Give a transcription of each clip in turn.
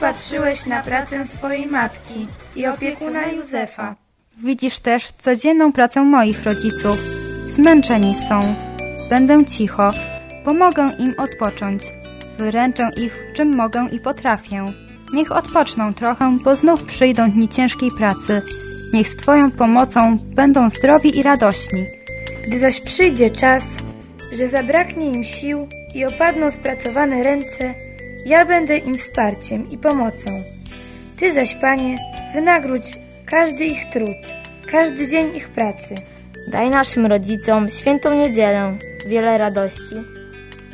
patrzyłeś na pracę swojej matki i opiekuna Józefa. Widzisz też codzienną pracę moich rodziców. Zmęczeni są. Będę cicho. Pomogę im odpocząć. Wyręczę ich, czym mogę i potrafię. Niech odpoczną trochę, bo znów przyjdą dni ciężkiej pracy. Niech z Twoją pomocą będą zdrowi i radośni. Gdy zaś przyjdzie czas, że zabraknie im sił i opadną spracowane ręce, ja będę im wsparciem i pomocą. Ty zaś, Panie, wynagródź każdy ich trud, każdy dzień ich pracy. Daj naszym rodzicom świętą niedzielę, wiele radości.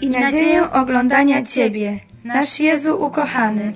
I nadzieję oglądania Ciebie, nasz Jezu ukochany.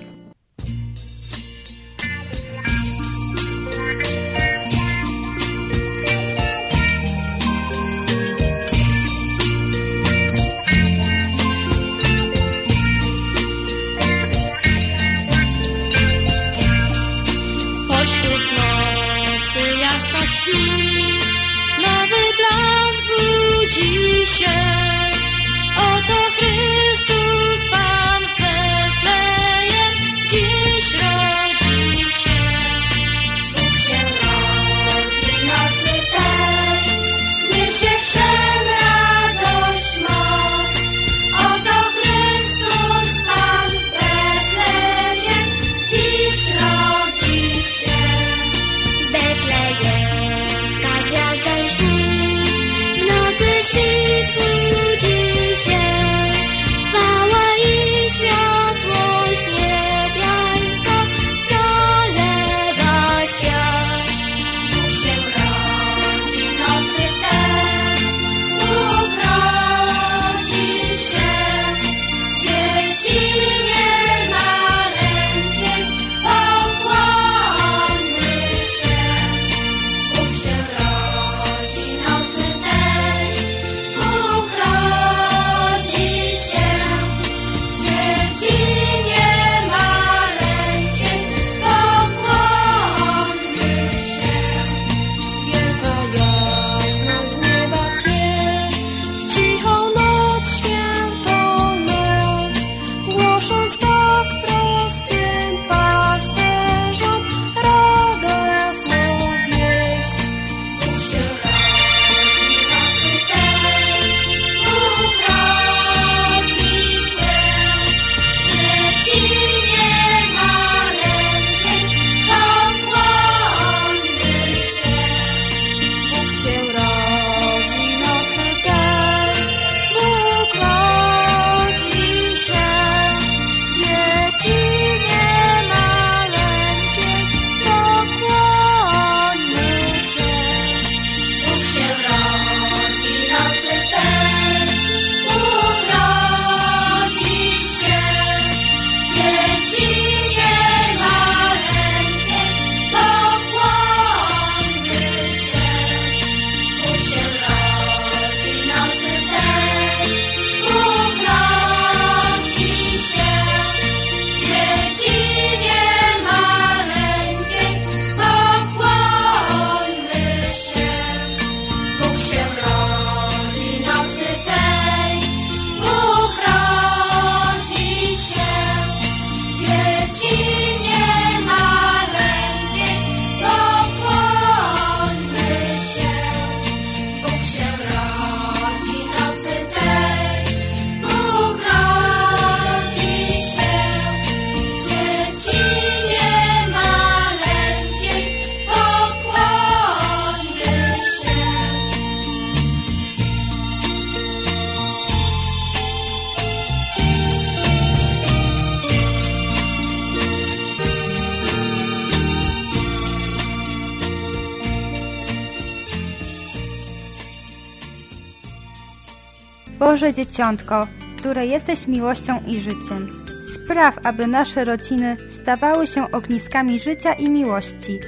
Boże Dzieciątko, które jesteś miłością i życiem, spraw, aby nasze rodziny stawały się ogniskami życia i miłości.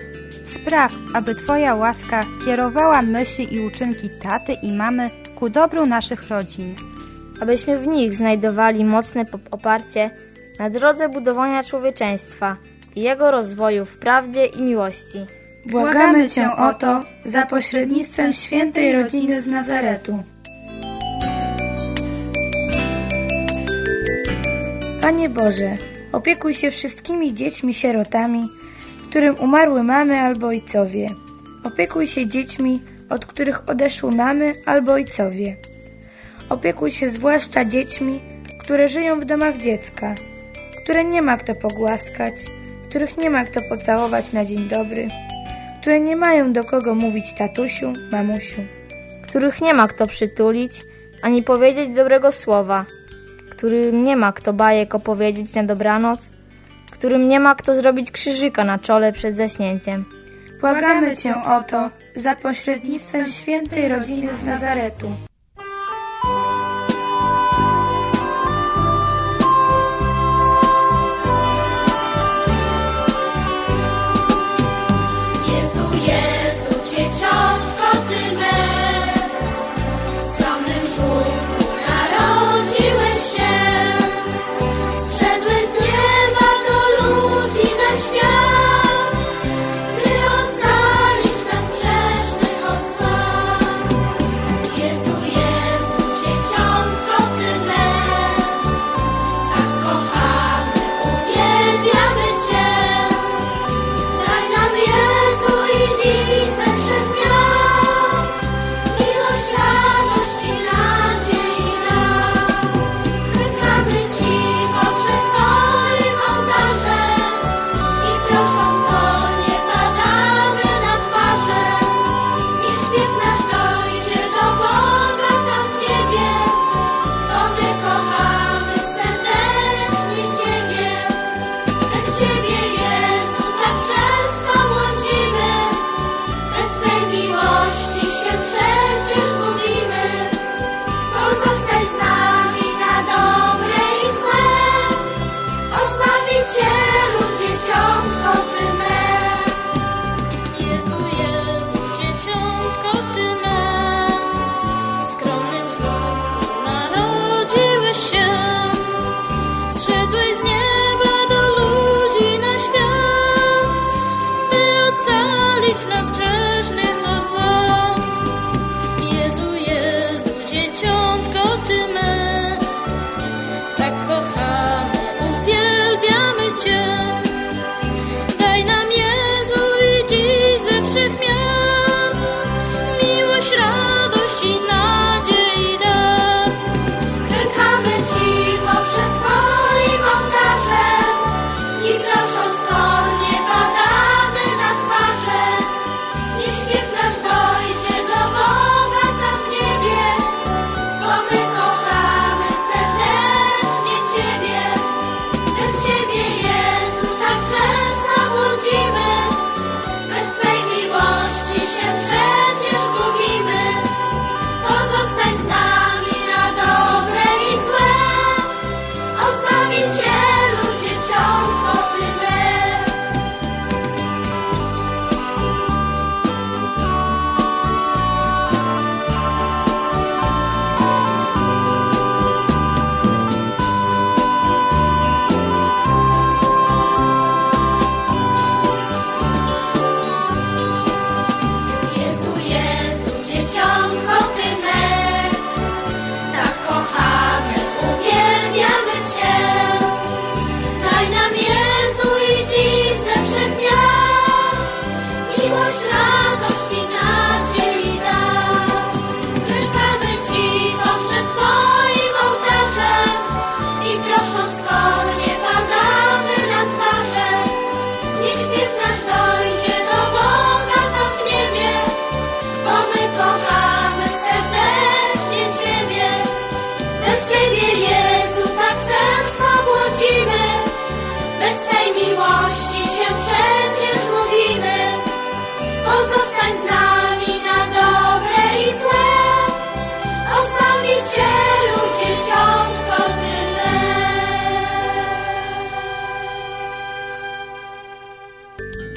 Spraw, aby Twoja łaska kierowała myśli i uczynki taty i mamy ku dobru naszych rodzin. abyśmy w nich znajdowali mocne oparcie na drodze budowania człowieczeństwa i jego rozwoju w prawdzie i miłości. Błagamy Cię o to za pośrednictwem świętej rodziny z Nazaretu. Panie Boże, opiekuj się wszystkimi dziećmi sierotami, którym umarły mamy albo ojcowie. Opiekuj się dziećmi, od których odeszły mamy albo ojcowie. Opiekuj się zwłaszcza dziećmi, które żyją w domach dziecka, które nie ma kto pogłaskać, których nie ma kto pocałować na dzień dobry, które nie mają do kogo mówić tatusiu, mamusiu, których nie ma kto przytulić ani powiedzieć dobrego słowa którym nie ma kto bajek opowiedzieć na dobranoc, którym nie ma kto zrobić krzyżyka na czole przed zaśnięciem. Błagamy Cię o to za pośrednictwem świętej rodziny z Nazaretu.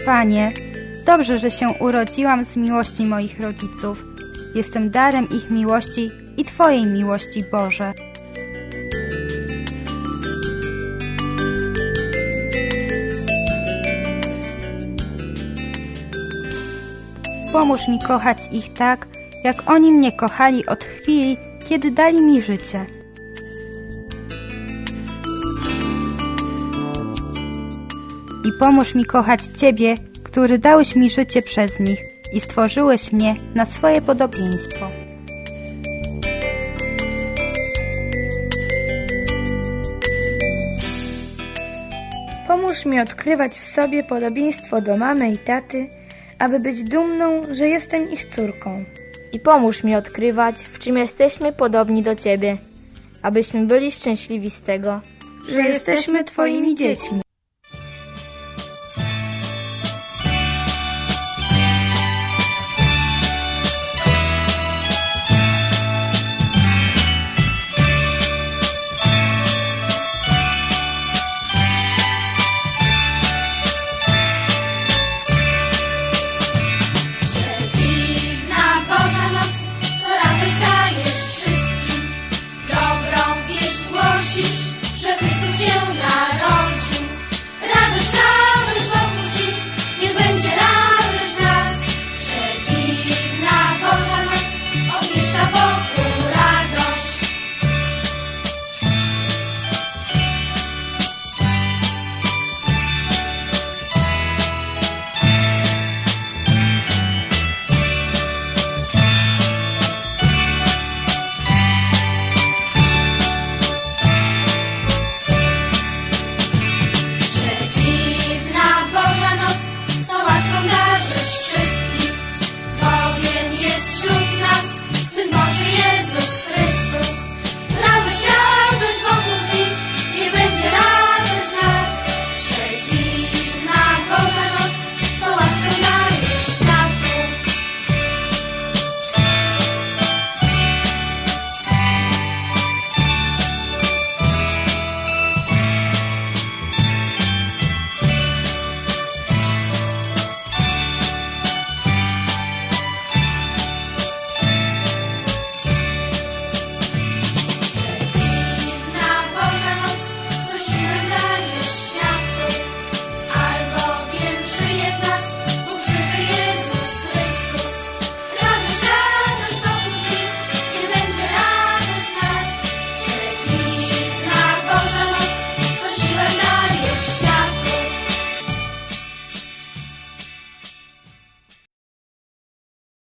Panie, dobrze, że się urodziłam z miłości moich rodziców. Jestem darem ich miłości i Twojej miłości, Boże. Pomóż mi kochać ich tak, jak oni mnie kochali od chwili, kiedy dali mi życie. I pomóż mi kochać Ciebie, który dałeś mi życie przez nich i stworzyłeś mnie na swoje podobieństwo. Pomóż mi odkrywać w sobie podobieństwo do mamy i taty, aby być dumną, że jestem ich córką. I pomóż mi odkrywać, w czym jesteśmy podobni do Ciebie, abyśmy byli szczęśliwi z tego, Że jesteśmy Twoimi dziećmi.